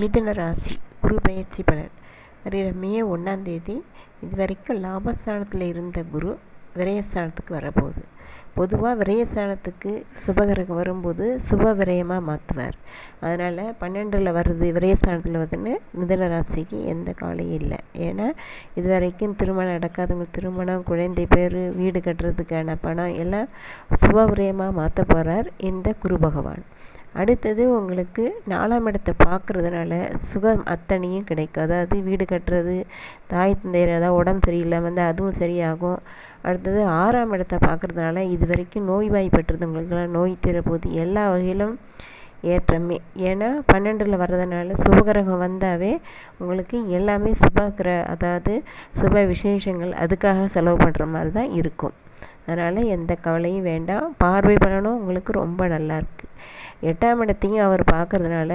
மிதுன ராசி குரு பயிற்சி பலன். வருகிற மே ஒன்றாந்தேதி இது வரைக்கும் லாபஸ்தானத்தில் இருந்த குரு விரயஸ்தானத்துக்கு வரப்போகுது. பொதுவாக விரயஸ்தானத்துக்கு சுபகிரகம் வரும்போது சுப விரயமாக மாற்றுவார் அதனால் பன்னெண்டில் வருது விரயஸ்தானத்தில் வருதுன்னு மிதன ராசிக்கு எந்த காலையும் இல்லை. ஏன்னா இது வரைக்கும் திருமணம் நடக்காதவங்க திருமணம் குழந்தை பேர் வீடு கட்டுறதுக்கான பணம் எல்லாம் சுப விரயமாக மாற்ற போகிறார் இந்த குரு பகவான். அடுத்தது உங்களுக்கு நாலாம் இடத்தை பார்க்குறதுனால சுகம் அத்தனையும் கிடைக்கும். அதாவது வீடு கட்டுறது தாய் தந்தையர் ஏதாவது உடம்பு சரியில்லாமல் வந்து அதுவும் சரியாகும். அடுத்தது ஆறாம் இடத்தை பார்க்குறதுனால இது வரைக்கும் நோய்வாய்ப்பட்டிருந்தவங்களுக்கெல்லாம் நோய் தீரப்போகுது எல்லா வகையிலும் ஏற்றமே. ஏன்னா பன்னெண்டில் வர்றதுனால சுபகிரகம் வந்தாவே உங்களுக்கு எல்லாமே சுபகிர அதாவது சுப விசேஷங்கள் அதுக்காக செலவு பண்ணுற மாதிரி தான் இருக்கும். அதனால் எந்த கவலையும் வேண்டாம். பார்வை பலனும் உங்களுக்கு ரொம்ப நல்லா இருக்குது எட்டாம் இடத்தையும் அவர் பார்க்கறதுனால